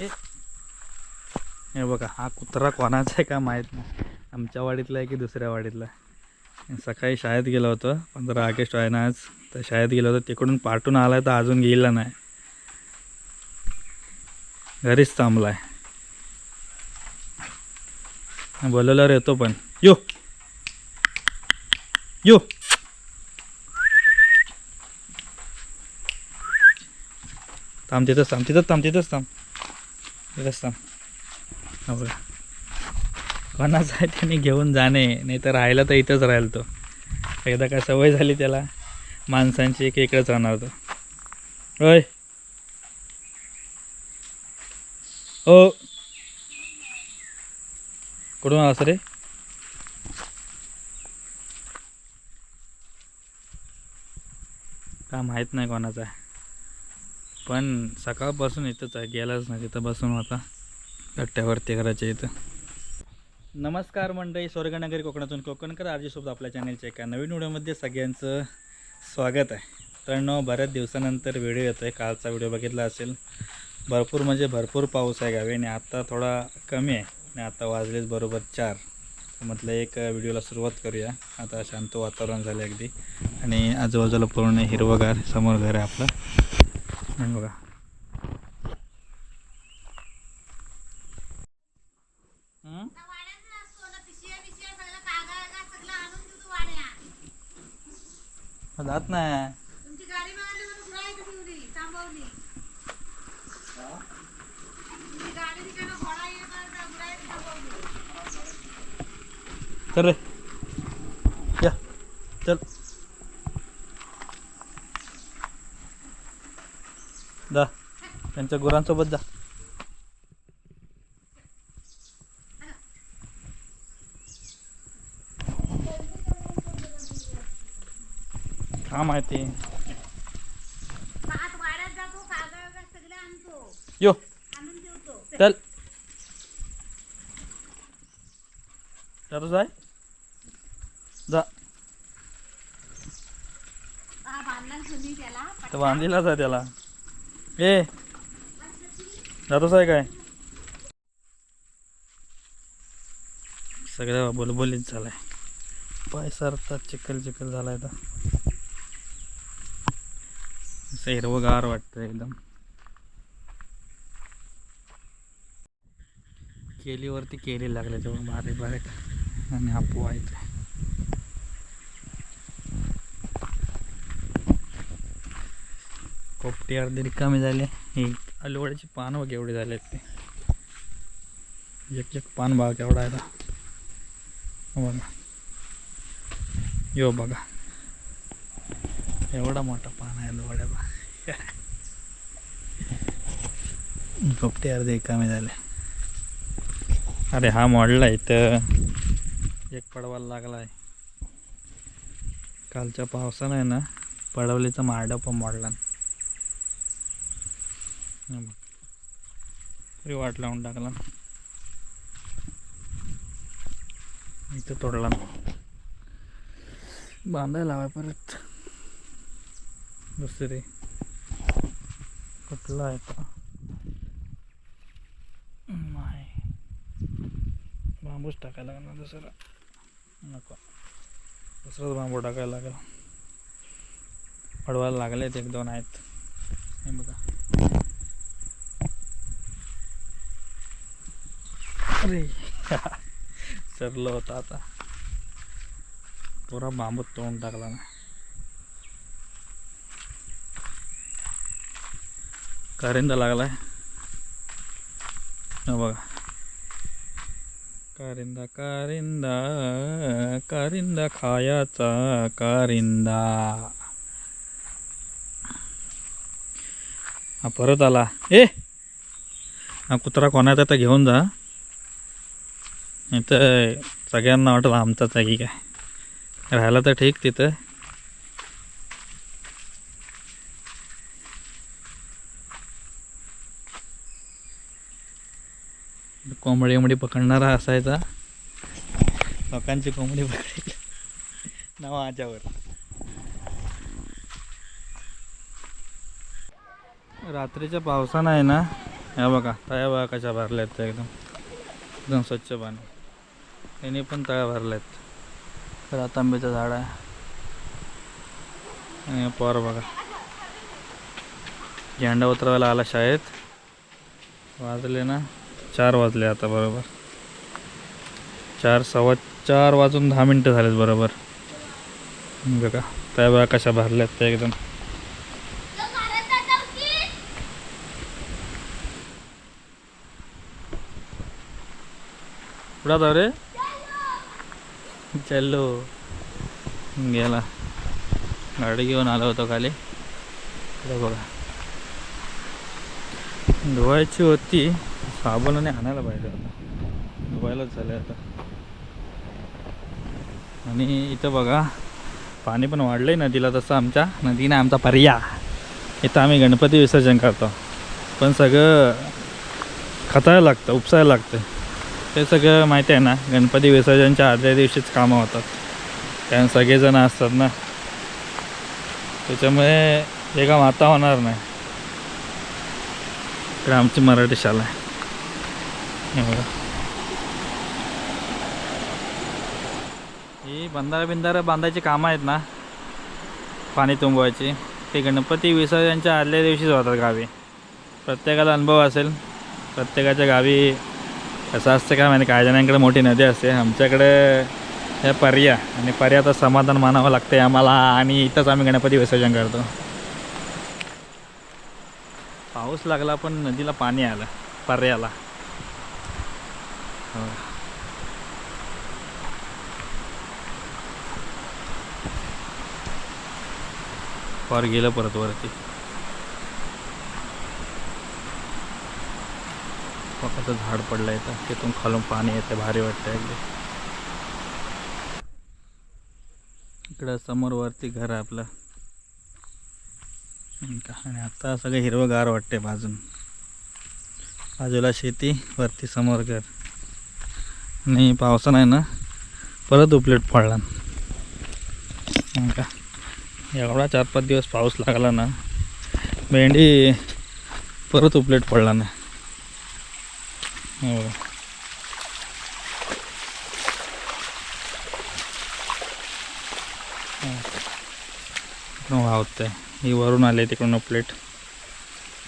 हे बघा हा कुत्रा कोणाचा आहे का माहीत नाही. आमच्या वाडीतला आहे की दुसऱ्या वाडीतला सकाळी शाळेत गेलो होतो पंधरा ऑगस्ट आहे ना आज. तर शाळेत गेलो होतो तिकडून पाठून आला तर अजून गेला नाही. घरीच थांबलाय. बोलवल्यावर येतो पण. यो! यो! थांब तिथंच थांब तिथंच थांब तिथंच थांब. रस्ता. थांब हा बघा. कोणाचं आहे त्याने घेऊन जाणे नाही तर राहायला तर इथंच राहील तो. एकदा काय सवय झाली त्याला माणसांची एक इकडंच राहणार तो. होय हो कुठून आलास रे? का माहीत नाही कोणाचा आहे. पण सकाळपासून इथंच आहे गेलाच नाही तिथं बसून आता. कट्ट्यावरती करायच्या इथं. नमस्कार मंडळी स्वर्गनगरी कोकणातून कोकणकर आरजीसोबत आपल्या चॅनलच्या एका नवीन व्हिडिओमध्ये सगळ्यांचं स्वागत आहे. तर बऱ्याच दिवसानंतर व्हिडिओ येतो आहे कालचा व्हिडिओ बघितला असेल. भरपूर म्हणजे भरपूर पाऊस आहे गावी आणि आत्ता थोडा कमी आहे. आणि आता वाजलेच बरोबर चार. म्हटलं एक व्हिडिओला सुरुवात करूया. आता शांत वातावरण झालं अगदी. आणि आजूबाजूला पूर्ण हिरवंगार समोर घर आहे आपलं. आणि बघा. हं? जात नाही. तुमची गाडी मारली म्हणून घोडा इथे ठेवली, थांबवली. तुमची गाडी तिकडनं घोडा येणार, त्या घोडा इथे थांबवली. चल रे या चल जा त्यांच्या गुरांसोबत जा. हा माहिती. यो. चल. जातो जाय जा. बांधणार तुम्ही त्याला. तर बांधलेलाच आहे त्याला ए. जातोच आहे काय? सगळ्या बोलबोलीत झालाय. पाय सरतात चिखल चिखल झालाय तर असं हिरवगार वाटतं एकदम. केलीवरती केली लागले तेव्हा बारीक बारीक. आणि हा पोहा पोपटी अर्धी रिकामी झाली. ही अलवड्याची पान बघ एवढे झाले आहेत ते. एक एक पान बघा केवढा आहे ना हो बघा. यो बघा. एवढा मोठा पान आहे अलवड्याचा पोपटी अर्धी रिकामी झाले. अरे हा मोडला इथं. एक पडवायला लागला आहे कालच्या पावसानं आहे ना पडवलीचा मारडा पण मोडला तरी वाट लावून टाकला. इथं तोडला. बांधायला हवा परत. दुसरे. कुठला आहे का नाही. बांबूच टाकायला लागणार दुसरा. नको. दुसराच बांबू टाकायला लागला. पडवायला लागले एक दोन आहेत. हे बघा. अरे सरलं होता आता. पुरा बांबू तोंड टाकला ना. कारिंदा लागलाय. हो बघा. कारिंदा कारिंदा कारिंदा खायाचा कारिंदा. हा परत आला. ए! हा कुत्रा कोणाचा तर घेऊन जा. नाही तर सगळ्यांना वाटलं आमचाच आहे की काय. राहायला तर ठीक तिथं. कोंबडी उंबडी पकडणारा असायचा. लोकांची कोंबडी पकडायची नाव आच्यावर. रात्रीच्या पावसानं आहे ना ह्या बघा तळ्या बघा कशा भरल्या आहेत एकदम. एकदम स्वच्छ पाणी. त्याने पण तळ्या भरल्या आहेत तर तांब्याचं झाड आहे. आणि पोर बघा. झेंडा उतरवायला आला शाळेत. वाजले ना? चार वाजले आता बरोबर. चार सव्वा चार वाजून दहा मिनटं झालेत बरोबर. बघा त्या बघा कशा भरल्यात त्या एकदम. जाऊ रे? चलो। गेला. गाडी घेऊन आलो होतो खाली. इकडे बघा. धुवायची होती. साबणाने आणायला पाहिजे आता धुवायलाच झालं आता. आणि इथं बघा पाणी पण वाढलंय नदीला तसं आमच्या. नदीने आमचा पर्या इथं आम्ही गणपती विसर्जन करतो. पण सगळं खतायला लागतं उपसायला लागतं ते सगळं माहिती आहे ना गणपती विसर्जनच्या आदल्या दिवशीच कामं होतात. कारण सगळेजण असतात ना. त्याच्यामुळे हे काम आता होणार नाही. तर आमची मराठी शाळा आहे. बघा. ही बंधारा बिंधारा बांधायची कामं आहेत ना पाणी तुंबवायची. ते गणपती विसर्जनच्या आदल्या दिवशीच होतात गावी. प्रत्येकाला अनुभव असेल प्रत्येकाच्या गावी कसं असतं का? माहिती काही जणांकडे मोठी नदी असते. आमच्याकडे ह्या पर्या आणि पर्याचं समाधान मानावं लागते आम्हाला आणि इथंच आम्ही गणपती विसर्जन करतो. पाऊस लागला पण नदीला पाणी आलं पर्याला. हो. पार गेलं परत वरती. आता झाड पडलं इथं तिथून खालून पाणी येतं भारी वाटतं अगदी. इकडं समोर वरती घर आहे आपलं. का आणि आता सगळं हिरवंगार वाटते बाजून. बाजूला शेती वरती समोर घर. आणि पावसा नाही ना परत उपलेट पडला का एवढा चार पाच दिवस पाऊस लागला ना भेंडी परत उपलेट पडला ना. हो तिकडून वाहतंय ही वरून आले तिकडून प्लेट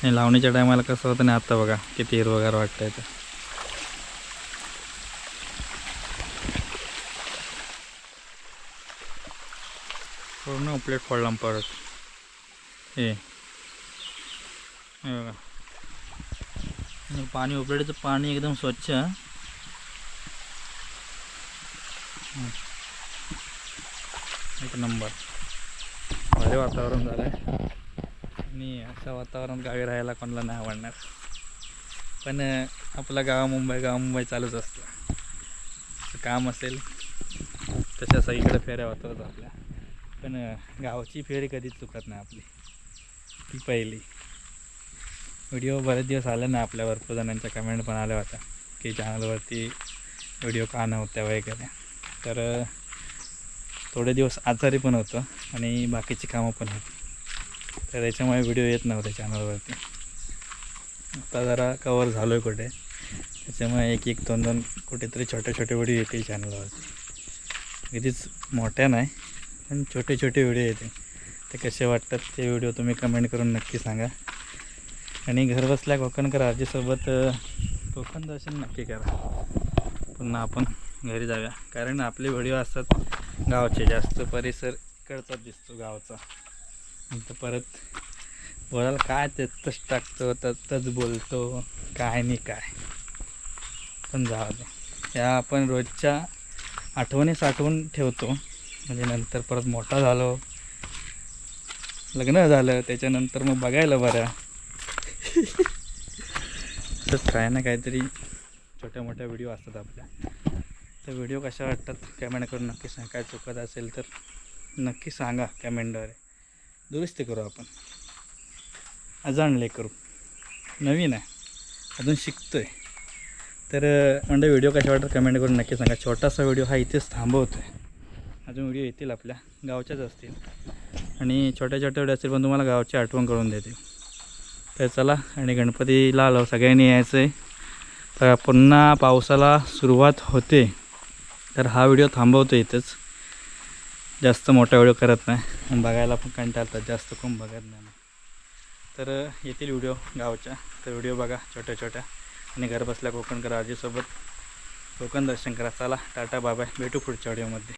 आणि लावणीच्या टायमाला कसं होतं नाही आता बघा किती हिरवगार वाटतं तर पूर्ण प्लेट पडला परत. हे बघा. पाणी उपलेटचं पाणी एकदम स्वच्छ एक नंबर। भारी वातावरण झालं आहे आणि असं वातावरण गावी राहायला कोणाला नाही आवडणार. पण आपला आपलं गाव मुंबई गाव मुंबई चालूच असतं. काम असेल तशा सगळीकडे फेऱ्या वातावरण आपल्या. पण गावची फेरी कधीच चुकत नाही आपली. ती पहिली. व्हिडिओ बरेच दिवस आले ना आपल्या भरपूर जणांच्या कमेंट पण आल्या होत्या की चॅनलवरती व्हिडिओ का नव्हत्या वगैरे. तर थोडे दिवस आजारी पण होतं आणि बाकीची कामं पण होती. तर त्याच्यामुळे व्हिडिओ येत नव्हते चॅनलवरती आता जरा कवर झालो आहे कुठे. त्याच्यामुळे एक एक दोन दोन कुठेतरी छोटे छोटे व्हिडिओ येतील चॅनलवरती कधीच मोठ्या नाही पण छोटे छोटे व्हिडिओ येते. ते कसे वाटतात ते व्हिडिओ तुम्ही कमेंट करून नक्की सांगा. आणि घरबसल्या कोकणकर आजीसोबत कोकण दर्शन नक्की करा. पुन्हा आपण घरी जाऊया. कारण आपले व्हिडिओ असतात गावचे जास्त परिसर इकडचाच दिसतो गावचा. नंतर परत बोलायला काय त्यातच टाकतो तच बोलतो काय नाही काय. पण जाऊ दे. या आपण रोजच्या आठवणी साठवून ठेवतो. म्हणजे नंतर परत मोठा झालो लग्न झालं त्याच्यानंतर मग बघायला बरं. तसंच काय ना काहीतरी छोट्या मोठ्या व्हिडिओ असतात आपल्या. तर व्हिडिओ कशा वाटतात? कमेंट करून नक्की सांगा. काय चुकत असेल तर नक्की सांगा कमेंटद्वारे दुरुस्ती करू आपण. अजाणले करू. नवीन आहे. अजून शिकतो आहे तर म्हणजे व्हिडिओ कशा वाटतात कमेंट करून नक्की सांगा. छोटासा व्हिडिओ हा इथेच थांबवतो आहे अजून व्हिडिओ येतील आपल्या. गावच्याच असतील. आणि छोट्या छोट्या व्हिडिओ असतील पण तुम्हाला गावची आठवण करून देतील. तर चला आणि गणपतीला आलो सगळ्यांनी यायचं आहे तर पुन्हा पावसाला सुरुवात होते. तर हा व्हिडिओ थांबवतो इथंच. जास्त मोठा व्हिडिओ करत नाही. बघायला पण कंटाळतात जास्त कोण बघत नाही. तर येतील व्हिडिओ गावच्या. तर व्हिडिओ बघा छोट्या छोट्या. आणि घर बसल्या कोकणकर आजीसोबत. कोकण दर्शन करा. चला टाटा बाबा भेटू पुढच्या व्हिडिओमध्ये.